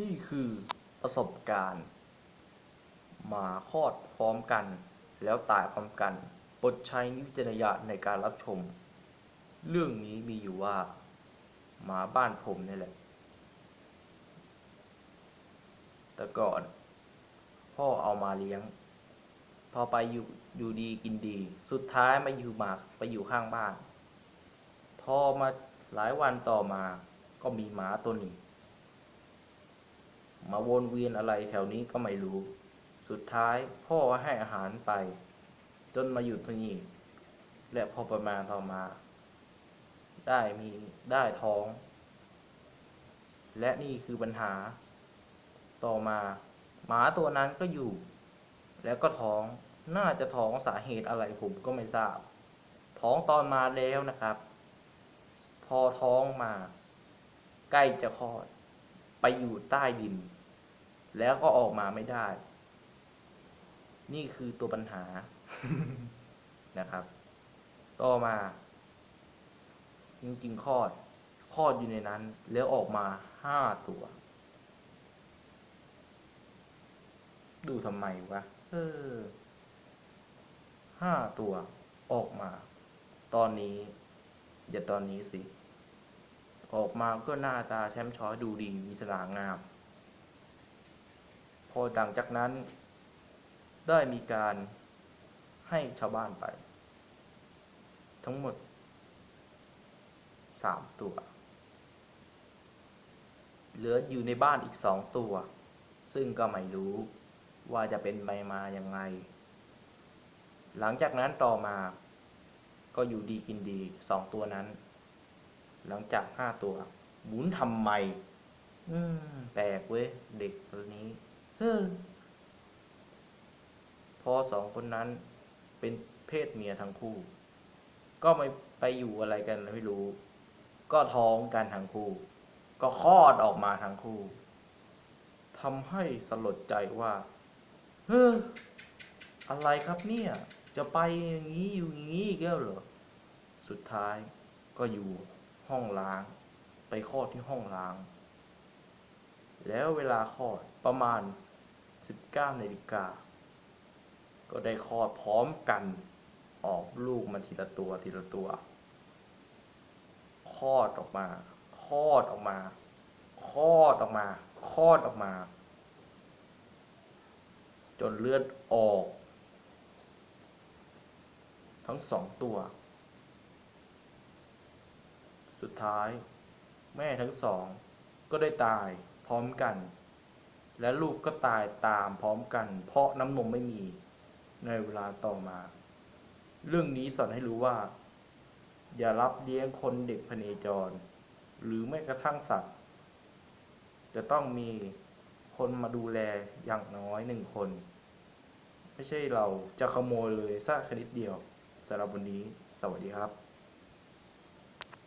นี่คือประสบการณ์ หมาคลอดพร้อมกัน แล้วตายพร้อมกันโปรดใช้วิจารณญาณในการรับชม เรื่องนี้มีอยู่ว่า หมาบ้านผมนี่แหละ แต่ก่อน พ่อเอามาเลี้ยง พอไปอยู่อยู่ดีกินดี สุดท้ายมาอยู่หมาไปอยู่ข้างบ้าน พอมาหลายวันต่อมาก็มีหมาตัวหนึ่ง มาวนเวียนอะไรแถวนี้ก็ไม่รู้ สุดท้ายพ่อให้อาหารไป จนมาอยู่ที่นี่และพอประมาณต่อมา ได้มีได้ท้อง และนี่คือปัญหา ต่อมา หมาตัวนั้นก็อยู่ แล้วก็ท้องน่าจะท้องสาเหตุอะไรผมก็ไม่ทราบ ท้องตอนมาแล้วนะครับ พอท้องมา ใกล้จะคลอด ไปอยู่ใต้ดิน แล้วก็ออกมาไม่ได้ นี่คือตัวปัญหานะครับ ต่อมา จริงๆคลอดคลอดอยู่ในนั้น แล้วออกมาห้าตัว ดูทำไมวะเออห้าตัวออกมา ตอนนี้ อย่าตอนนี้สิ ออกมาก็หน้าตาแช่มช้อยดูดีมีสง่างาม อหลังจากนั้น ได้มีการให้ชาวบ้านไป ทั้งหมดสามตัว เหลืออยู่ในบ้านอีกสองตัว ซึ่งก็ไม่รู้ว่าจะเป็นไปมายังไงหลังจากนั้นต่อมา ก็อยู่ดีกินดีสองตัวนั้น หลังจากห้าตัว หมุนทำไม อืม แปลกเว้ย เด็กตัวนี้เฮ้อ พอสองคนนั้นเป็นเพศเมียทั้งคู่ ก็ไม่ไปอยู่อะไรกันไม่รู้ ก็ท้องกันทั้งคู่ ก็คลอดออกมาทั้งคู่ทำให้สลดใจว่า เฮ้ออะไรครับเนี่ย จะไปอย่างนี้อยู่อย่างนี้กแล้วเหรอ สุดท้ายก็อยู่ห้องล้าง ไปคลอดที่ห้องล้าง แล้วเวลาคลอดประมาณ 19นาฬิกา ก็ได้คลอดพร้อมกันออกลูกมาทีละตัวทีละตัวคลอดออกมาคลอดออกมาคลอดออกมาคลอดออกมา จนเลือดออก ทั้งสองตัว สุดท้าย แม่ทั้งสอง ก็ได้ตายพร้อมกัน และลูกก็ตายตามพร้อมกัน เพราะน้ำนมไม่มีในเวลาต่อมา เรื่องนี้สอนให้รู้ว่า อย่ารับเลี้ยงคนเด็กพเนจร หรือแม้กระทั่งสัตว์ จะต้องมีคนมาดูแลอย่างน้อยหนึ่งคน ไม่ใช่เราจะขโมยเลยสักชนิดเดียวสำหรับวันนี้ สวัสดีครับ